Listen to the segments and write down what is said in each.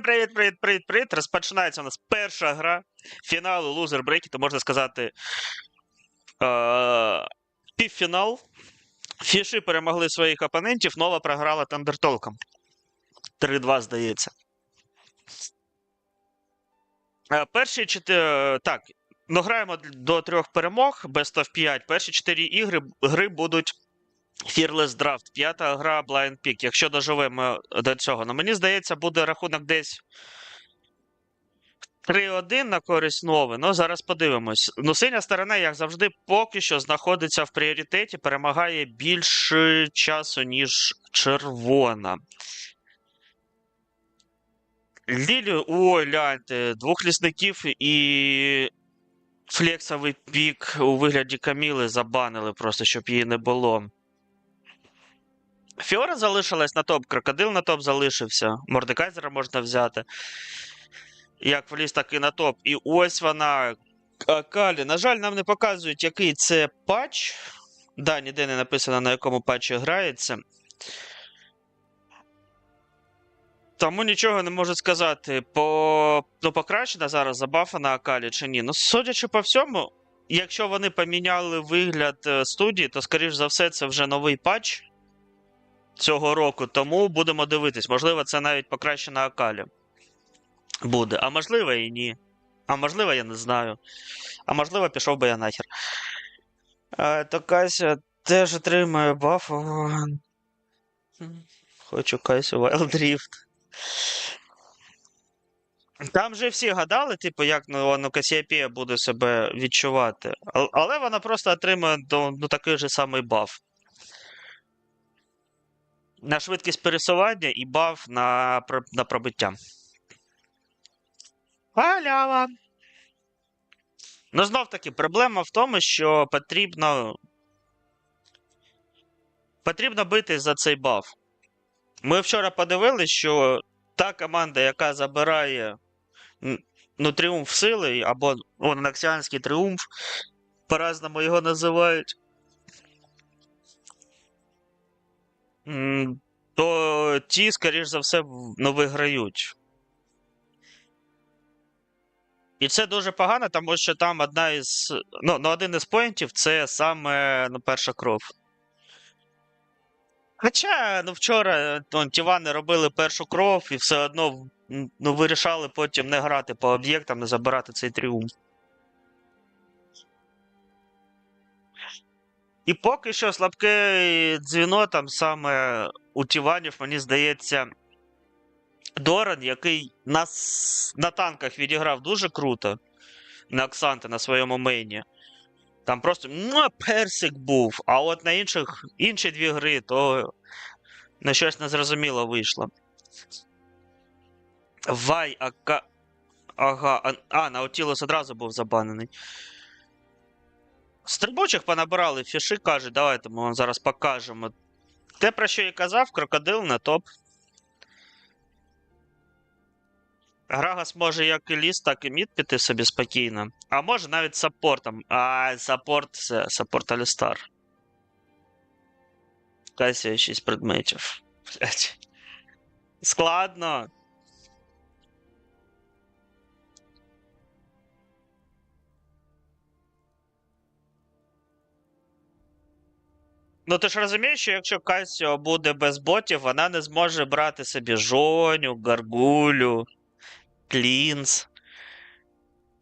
Привіт, привіт, привіт, привіт. Розпочинається у нас перша гра фіналу лузер брекету, можна сказати. Е- півфінал. Фіші перемогли своїх опонентів, нова програла Тандертолком. 3-2, здається. Е, Перші чотири. Так, ну граємо до трьох перемог, Best of 5. Перші чотири ігри гри будуть Fearless Draft, п'ята гра Blind Peak, якщо доживемо до цього. Ну, мені здається, буде рахунок десь 3-1 на користь Нови. Ну, зараз подивимось. Ну, синя сторона, як завжди, поки що знаходиться в пріоритеті, перемагає більше часу, ніж червона. Лілі, ой, гляньте, двох лісників і флексовий пік у вигляді Каміли забанили просто, щоб її не було. Фіора залишилась на топ, крокодил на топ залишився. Мордекайзера можна взяти. Як в ліс, так і на топ. І ось вона. Калі. На жаль, нам не показують, який це патч. Да, ніде не написано, на якому патчі грається. Тому нічого не можу сказати. По... Ну, покращена зараз забафана Акалі чи ні. Ну, судячи по всьому, якщо вони поміняли вигляд е, студії, то, скоріш за все, це вже новий патч цього року. Тому будемо дивитись. Можливо, це навіть покращена Акалі буде. А можливо і ні. А можливо, я не знаю. А можливо, пішов би я нахер. То Кася теж отримує баф. Хочу Касю Wild. Там же всі гадали, типу, як ну, ну, Касіапія буде себе відчувати. Але вона просто отримує ну, такий же самий баф. На швидкість пересування і баф на, на пробиття. Халява. Ну, знов таки, проблема в тому, що потрібно. Потрібно бити за цей баф. Ми вчора подивилися, що та команда, яка забирає ну, тріумф сили, або о, Ноксіанський тріумф, по-разному його називають. То ті, скоріш за все, в- ну, виграють. І це дуже погано, тому що там одна із. Ну, ну один із поінтів це саме ну, перша кров. Хоча, ну, вчора ну, Тівани робили першу кров і все одно ну, вирішали потім не грати по об'єктам, не забирати цей тріумф. І поки що слабке дзвіно там саме у Тіванів, мені здається, Доран, який на, на танках відіграв дуже круто на Оксанти на своєму мейні. Там просто ну, персик був. А от на інших інші дві гри, то на щось незрозуміло вийшло. Вай, ака. Ага. А, а Наутілус одразу був забанений. Стрибучих понабирали фіши, каже, давайте ми вам зараз покажемо. Те, про що я казав, крокодил на топ. Грагас може як і ліс, так і мід піти собі спокійно. А може навіть саппортом. А, саппорт це саппорт Алістар. Касія 6 предметів. Блять. Складно. Ну ти ж розумієш, що якщо Касіо буде без ботів, вона не зможе брати собі жоню, гаргулю, клінс.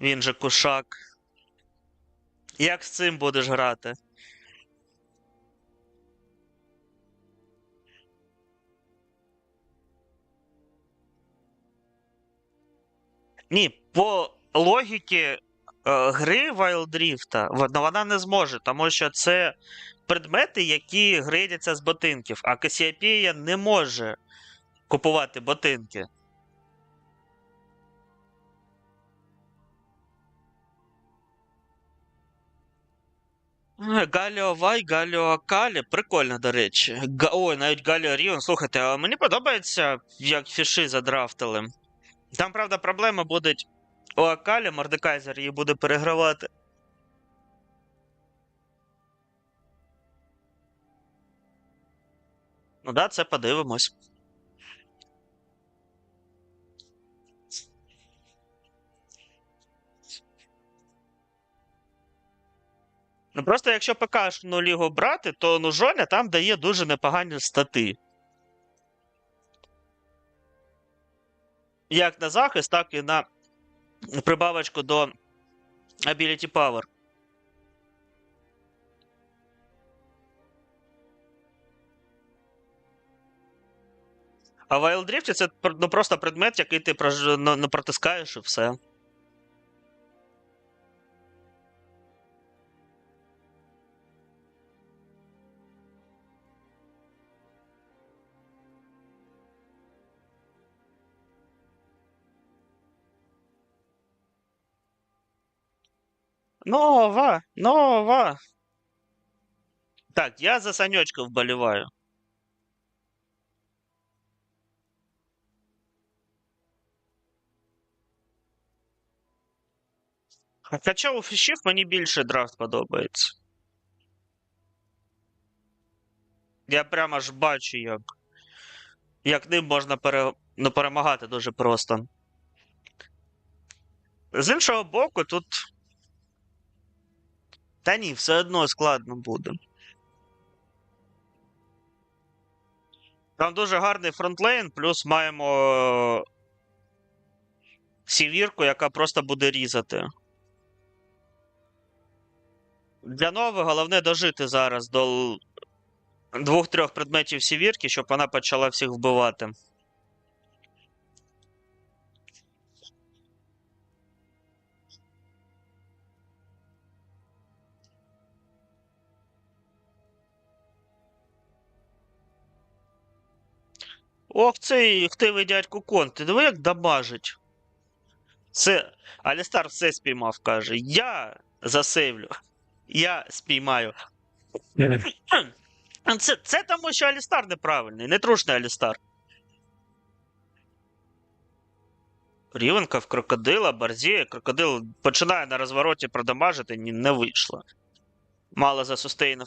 Він же кушак. Як з цим будеш грати? Ні, по логіки е, гри Wild Rift вона, не зможе, тому що це предмети, які грейдяться з ботинків, а Касіапія не може купувати ботинки. Е, Галіо Вай, Галіо Акалі. Прикольно, до речі. Га... Ой, навіть Галіо Ріон. Слухайте, а мені подобається, як фіши задрафтили. Там, правда, проблема буде у Акалі, Мордекайзер її буде перегравати. Ну да, це подивимось. Ну Просто якщо ПКшну лігу брати, то ну Жоля там дає дуже непогані стати. Як на захист, так і на прибавочку до Ability Power. А в Wild Rift це пр- ну, просто предмет, який ти прож... ну, ну, протискаєш і все. Нова! Нова! Так, я за Санечка вболіваю. Хоча у фішів мені більше драфт подобається. Я прямо ж бачу, як, як ним можна пере, ну, перемагати дуже просто. З іншого боку, тут. Та ні, все одно складно буде. Там дуже гарний фронтлейн, плюс маємо сівірку, яка просто буде різати. Для нового головне дожити зараз до двох-трьох предметів сівірки, щоб вона почала всіх вбивати. Ох, цей хтивий дядько Кон, ти диви, як дамажить. Це Алістар все спіймав, каже. Я засейвлю. Я спіймаю. Це, це тому, що Алістар неправильний, нетрушний Алістар. Рівенка в крокодила, борзіє, крокодил починає на розвороті продамажити, не вийшло. Мало засустейнив.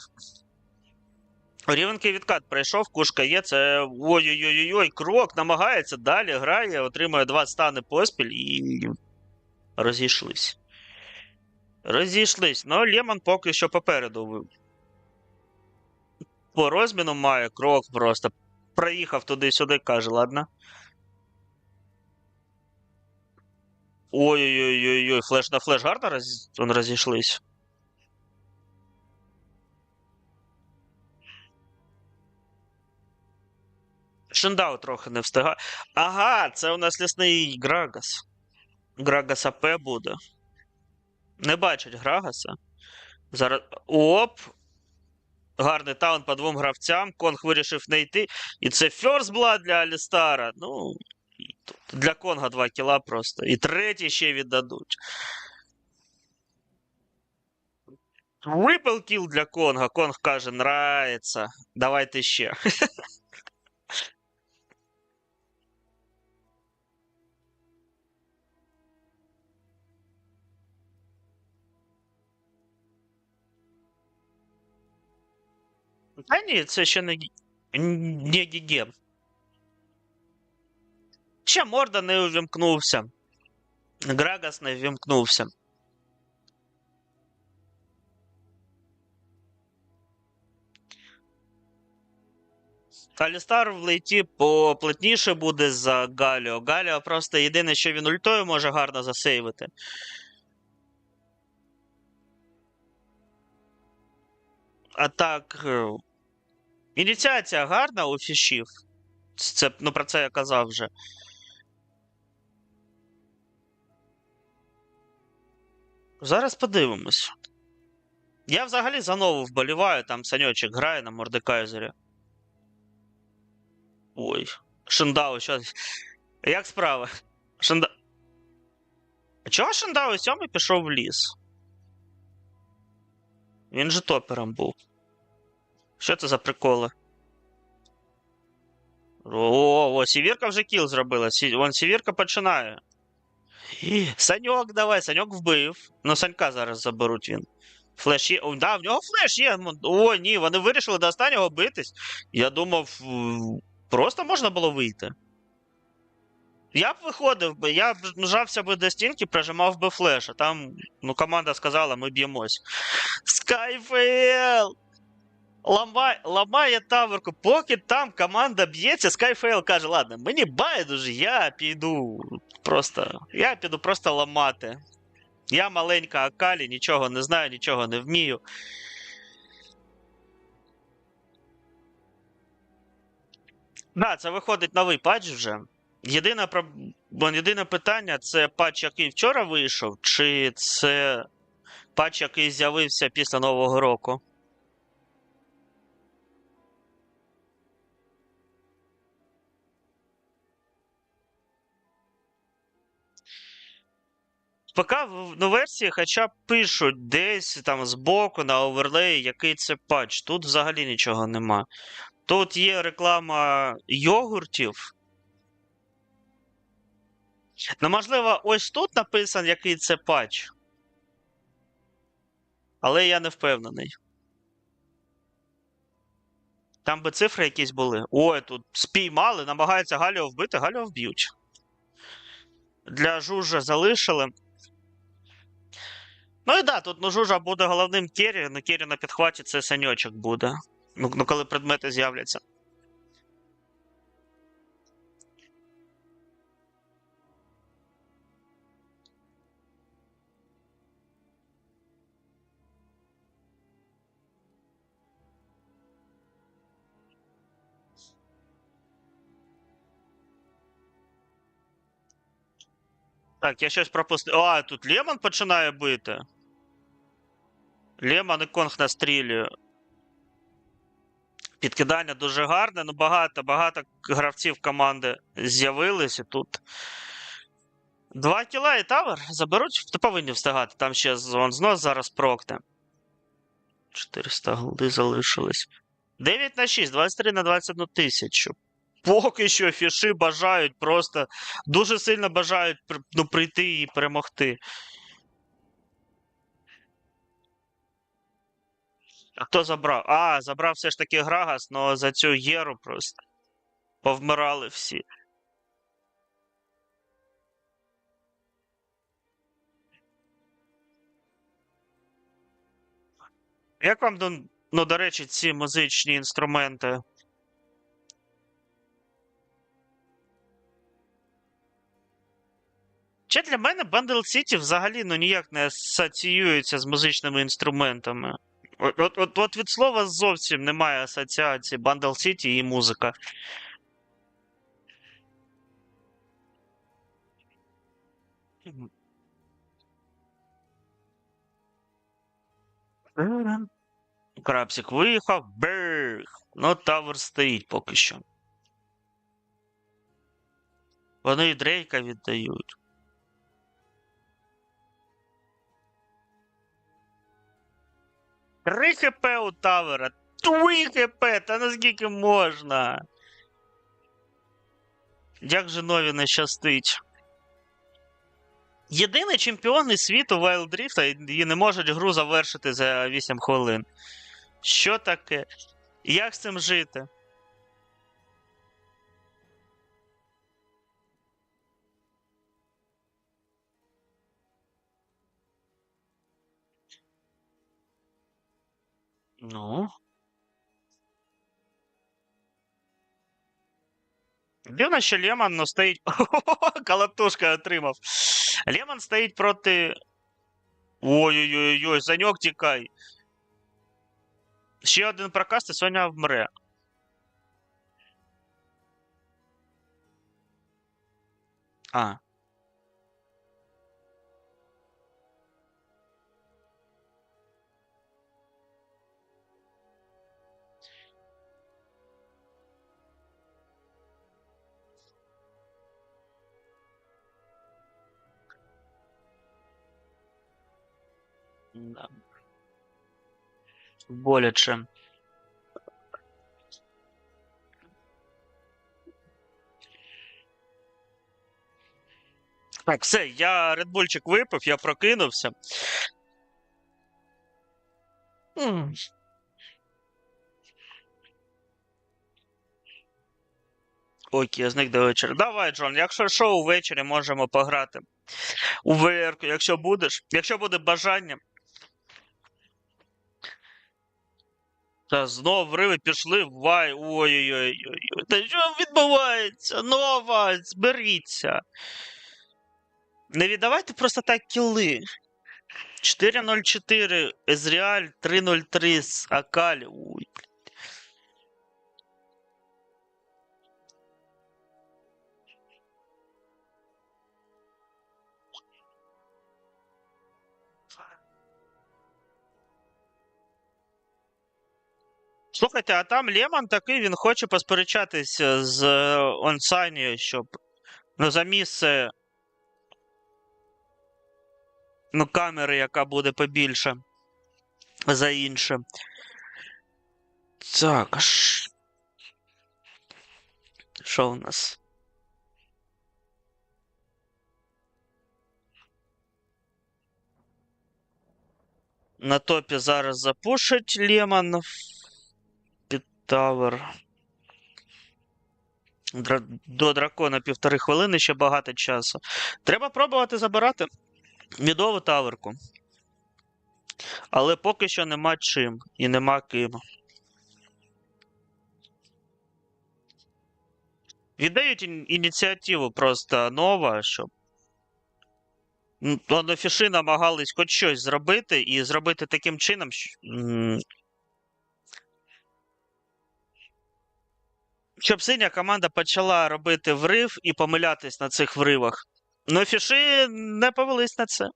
У Рівенки відкат пройшов, кушка є, це ой-ой-ой-ой, крок, намагається, далі грає, отримує два стани поспіль і розійшлись. Розійшлись. Ну, Лемон поки що попереду. По розміну має крок просто. Проїхав туди-сюди, каже, ладно. Ой-ой-ой, флеш на флеш гарно роз... он розійшлись. Шиндау трохи не встигає. Ага, це у нас лісний Грагас. Грагас АП буде. Не бачить Грагаса. Зараз. Оп! Гарний таун по двом гравцям. Конг вирішив не йти. І це ферстблад для Алістара. Ну, для Конга 2 кіла просто. І третій ще віддадуть. Трипл кіл для Конга. Конг каже, нравиться. Давайте ще. Та ні, це ще не, не гіге. Ще морда не увімкнувся. Грагас не вімкнувся. Алістар в лейті поплотніше буде за Галіо. Галіо просто єдине, що він ультою може гарно засейвити. А так. Ініціація гарна у фішів. Це, ну, про це я казав вже. Зараз подивимось. Я взагалі за нову вболіваю, там Саньочек грає на Мордекайзері. Ой. Шиндау, що. Як справа? Шинда... Чого Шиндау сьомий пішов в ліс? Він же топером був. Що це за приколи? О, о, Сівірка вже кіл зробила. Сі... Вон Сівірка починає. Саньок, давай, Саньок вбив. Ну, Санька зараз заберуть він. Флеш є. О, да, в нього флеш є. Ну, О, ні, вони вирішили до останнього битись. Я думав, просто можна було вийти. Я б виходив би, я б жався би до стінки, прижимав би флеш, а там ну, команда сказала, ми б'ємось. Skyfail! Ламає, ламає таверку, поки там команда б'ється, Skyfail каже, ладно, мені байдуже, я піду просто. Я піду просто ламати. Я маленька Акалі, нічого не знаю, нічого не вмію. Да, це виходить новий патч вже. Єдине, проб... єдине питання це патч, який вчора вийшов, чи це патч, який з'явився після Нового року. Поки в ну, версії хоча б пишуть десь там збоку на оверлеї, який це патч. Тут взагалі нічого нема. Тут є реклама йогуртів. Ну, можливо, ось тут написано, який це патч. Але я не впевнений. Там би цифри якісь були. Ой, тут спіймали, намагаються Галіо вбити, Галіо вб'ють. Для Жужа залишили. Ну і да, тут ну, Жужа буде головним керрі, ну керрі на підхваті це саньочок буде. Ну, ну коли предмети з'являться. Так, я щось пропустив. А, тут Лемон починає бити. Лемон і Конг настрілює. Підкидання дуже гарне, ну багато, багато гравців команди з'явились і тут. Два кіла і тавер заберуть, то повинні встигати. Там ще знос зараз прокне. 400 голди залишились. 9 на 6, 23 на 21 тисячу. Поки що фіши бажають просто дуже сильно бажають ну, прийти і перемогти. А хто забрав? А, забрав все ж таки Грагас, але за цю Єру просто. Повмирали всі. Як вам, ну, до речі, ці музичні інструменти? Чи для мене Bundle City взагалі ну, ніяк не асоціюється з музичними інструментами. От, от, от, від слова зовсім немає асоціації Bundle City і музика. Крапсик виїхав. Берг. Ну, тавер стоїть поки що. Вони і Дрейка віддають. Три хп у Тавера. Три хп, та наскільки можна. Як же нові не щастить. Єдиний чемпіон із світу Wild Rift і не можуть гру завершити за 8 хвилин. Що таке? Як з цим жити? Ну. Дивно, що Лемон ну, стоїть. Калатушка отримав. Лемон стоїть проти. Ой-ой-ой, Саньок тікай. Ще один прокаст, і Соня вмре. А. Да. Боляче. Так, все, я редбульчик випив, я прокинувся. Окей, зник до вечора. Давай, Джон, якщо що, увечері можемо пограти. У VR, якщо будеш. Якщо буде бажання. Та знов вриви пішли, вай, ой-ой-ой. Та що відбувається? Нова, зберіться. Не віддавайте просто так кіли. 4.04 Ezreal, 3.03 з Акалі. Слухайте, а там Лемон такий, він хоче посперечатися з е, Онсані, щоб ну, за місце ну, камери, яка буде побільше за інше. Так. Що у нас? На топі зараз запушить Лемон. Тавер. До дракона півтори хвилини ще багато часу. Треба пробувати забирати мідову таверку. Але поки що нема чим і нема ким. Віддають ініціативу просто нова, щоб. м, Ланофіші намагались хоч щось зробити і зробити таким чином, щоб синя команда почала робити врив і помилятись на цих вривах. Ну, фіші не повелись на це.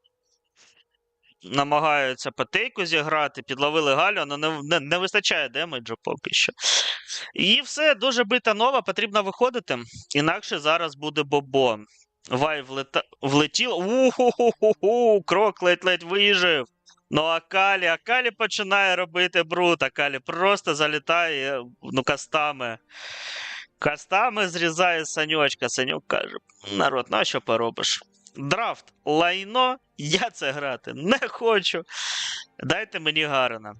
Намагаються потейку зіграти, підловили Галю, але не, не, не вистачає демеджу поки що. І все, дуже бита нова, потрібно виходити. Інакше зараз буде Бобо. Вай влета... влетів. Уху-ху-ху-ху, крок ледь-ледь вижив. Ну, а Калі, а Калі починає робити бруд, а Калі просто залітає ну, кастами. Кастами зрізає Саньочка. Саньок каже: народ, на що поробиш? Драфт, лайно, я це грати не хочу. Дайте мені Гарена.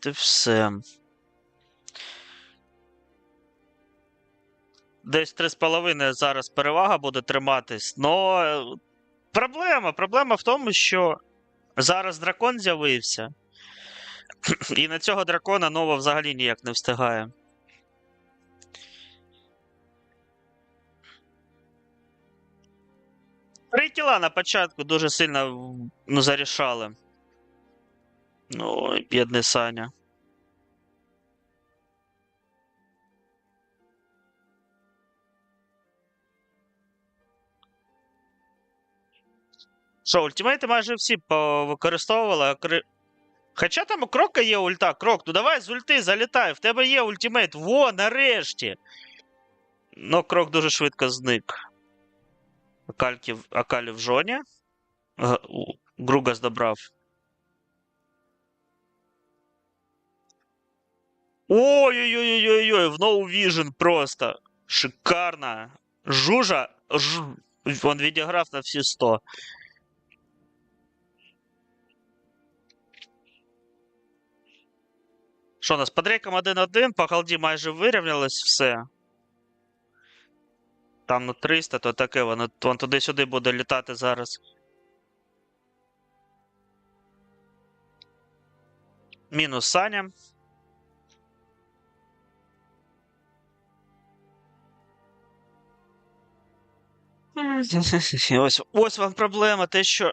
Ти все. Десь 3,5 зараз перевага буде триматись. Но е, проблема. Проблема в тому, що зараз дракон з'явився. І на цього дракона нова взагалі ніяк не встигає. Три кіла на початку дуже сильно ну, зарішали. Ой, бідний Саня. Що, ультимейти майже всі повикористовували, а кри... Хоча там у Крока є ульта. Крок, ну давай з ульти залітай, в тебе є ультимейт. Во, нарешті. Ну, крок дуже швидко зник. Акальки, в- Акалі в жоні. Г- у- Ой-ой-ой-ой-ой, в No Vision просто. Шикарно. Жужа. Ж... Он відіграв на всі 100. Що у нас? По дрейкам 1-1, по халді майже вирівнялось все. Там ну 300, то таке, воно вон туди-сюди буде літати зараз. Мінус Саня. Ось, ось вам проблема, те, що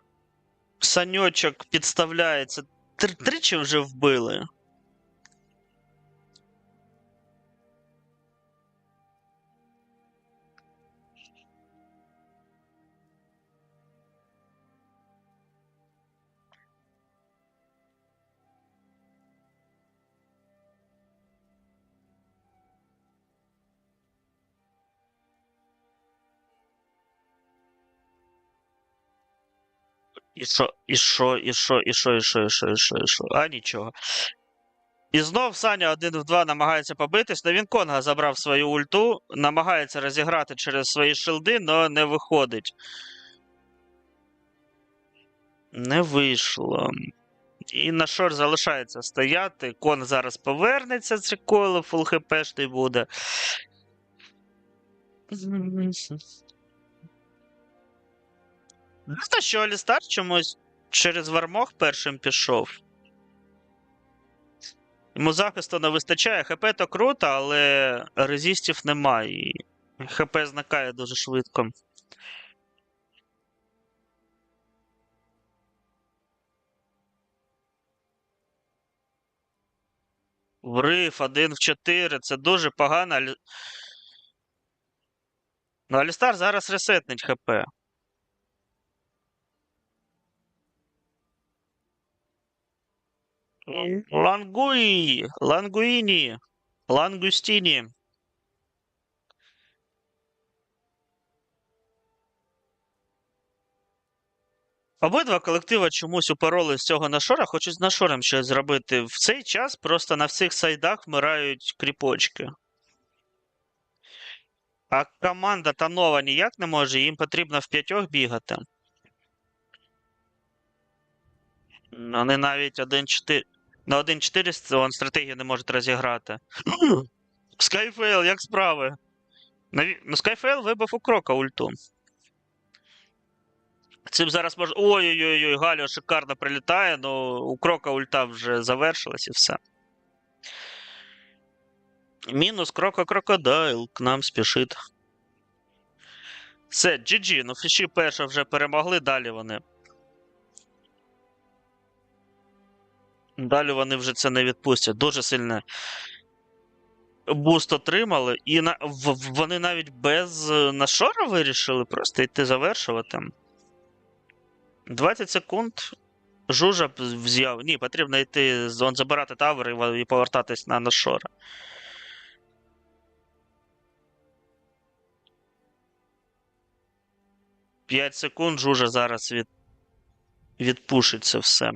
саньочок підставляється. Тричі вже вбили. І що, і що, і що, і що, і що, і що, і що, і що. А нічого. І знов Саня один в два намагається побитись, але він Конга забрав свою ульту, намагається розіграти через свої шилди, але не виходить. Не вийшло. І на шор залишається стояти. Кон зараз повернеться з коло, фул хпшний буде. Ну, та що Алістар чомусь через Вармох першим пішов. Йому захисту не вистачає. ХП то круто, але резистів немає. ХП зникає дуже швидко. Врив 1 в 4. Це дуже погано. Ну, Алістар зараз ресетнить ХП. Лангуї, Лангуїні, Лангустіні. Обидва колектива чомусь упороли з цього нашора, хочуть з нашором щось зробити. В цей час просто на всіх сайдах вмирають кріпочки. А команда Танова ніяк не може, їм потрібно в п'ятьох бігати. Вони навіть 1-4. На 1-4 он стратегію не можуть розіграти. Скайфейл, як справи? Наві- Ну, Скайфейл вибив у крока ульту. Цим зараз може. Ой-ой-ой, Галіо шикарно прилітає, але у крока ульта вже завершилась і все. Мінус крока крокодайл к нам спішить. Все, GG, ну фіші перша вже перемогли, далі вони. Далі вони вже це не відпустять. Дуже сильно буст отримали, і на... вони навіть без е, нашора вирішили просто йти завершувати. 20 секунд. Жужа взяв. Ні, потрібно йти забирати тавер і повертатись на нашора. П'ять секунд жужа зараз від... відпушить це все.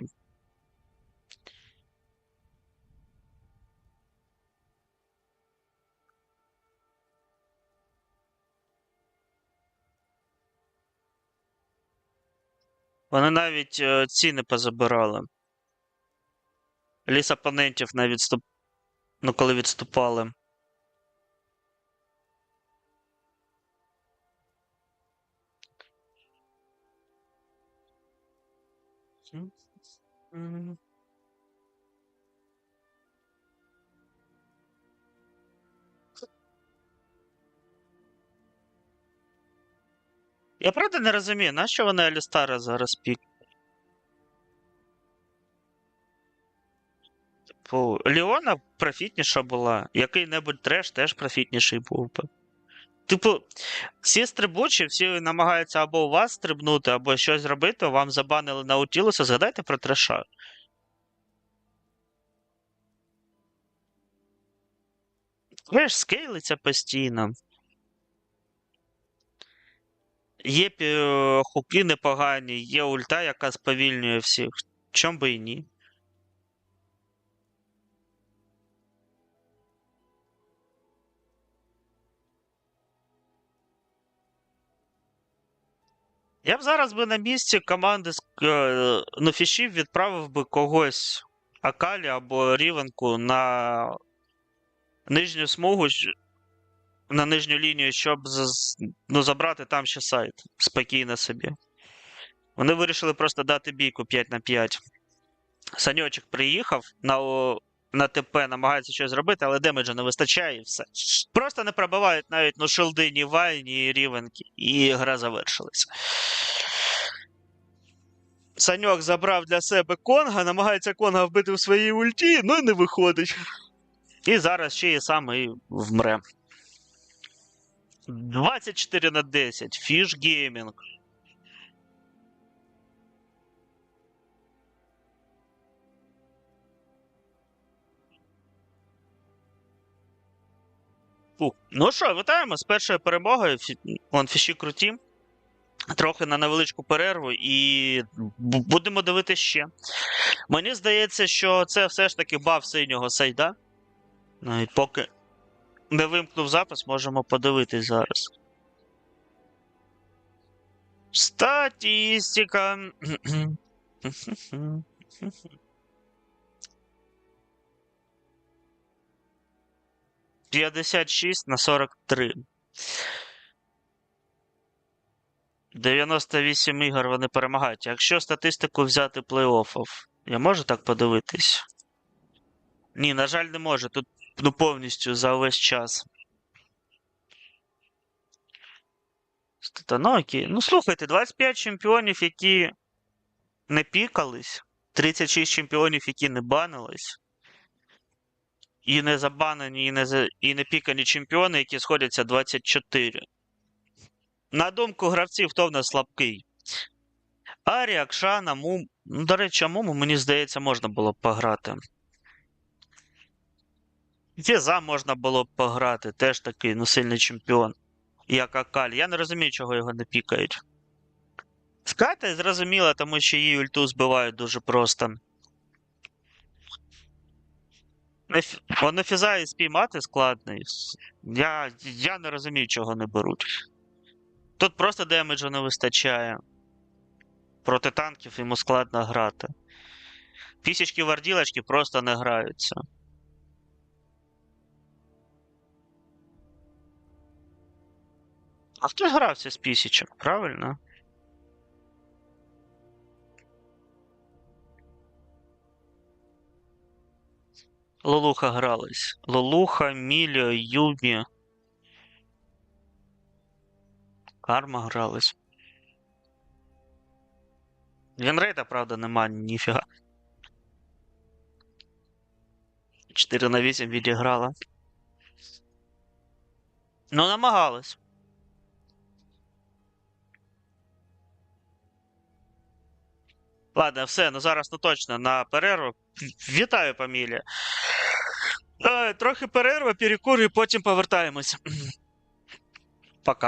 Вони навіть е, ці позабирали. Ліс опонентів навіть відступ... Ну, коли відступали. М. Я правда не розумію, нащо вони Алістара зараз пік? Типу, Ліона профітніша була, який-небудь треш теж профітніший був би. Типу, всі стрибучі, всі намагаються або у вас стрибнути, або щось зробити, вам забанили на Наутілуса, згадайте про треша. Треш скейлиться постійно. Є пі- хуки непогані, є ульта, яка сповільнює всіх. Чом би і ні. Я б зараз би на місці команди з е, ну, фішів відправив би когось Акалі або Рівенку на нижню смугу, на нижню лінію, щоб ну, забрати там ще сайт спокійно собі. Вони вирішили просто дати бійку 5 на 5. Саньочок приїхав на, на ТП, намагається щось зробити, але демеджа не вистачає і все. Просто не пробивають навіть ну, шилди ні Вай, ні Рівенки, і гра завершилася. Саньок забрав для себе Конга, намагається Конга вбити в своїй ульті, ну і не виходить. І зараз ще і сам і вмре. 24 на 10. Фіш геймінг. Ну що, вітаємо з першою перемогою. Вон фіші круті. трохи на невеличку перерву і будемо дивитися ще. Мені здається, що це все ж таки баф синього сейда. Навіть поки не вимкнув запис, можемо подивитись зараз. Статистика. 56 на 43. 98 ігор вони перемагають. Якщо статистику взяти плей-оффів, я можу так подивитись? Ні, на жаль, не можу. Тут ну, повністю за увесь час. Та, ну, окей. Ну, слухайте, 25 чемпіонів, які не пікались, 36 чемпіонів, які не банились. І не забанені, і не, і не пікані чемпіони, які сходяться 24. На думку гравців, хто в нас слабкий? Арі, Акшана, Мум. Ну, до речі, Муму, мені здається, можна було пограти. Фіза можна було б пограти, теж такий ну, сильний чемпіон. Як Акаль. Я не розумію, чого його не пікають. Ската зрозуміла, тому що її ульту збивають дуже просто. Воно фіза і спіймати складний. Я, я не розумію, чого не беруть. Тут просто демеджу не вистачає. Проти танків йому складно грати. Пісічки варділочки просто не граються. А хто грався з пісічок, правильно? Лолуха грались. Лолуха, Міліо, Юмі. Карма грались. Вінрейта, правда, нема ніфіга. 4 на 8 відіграла. Ну, намагались. Ладно, все, ну зараз ну точно на перерву. Вітаю, Памілія. Е, Трохи перерва, перекур і потім повертаємось. Пока.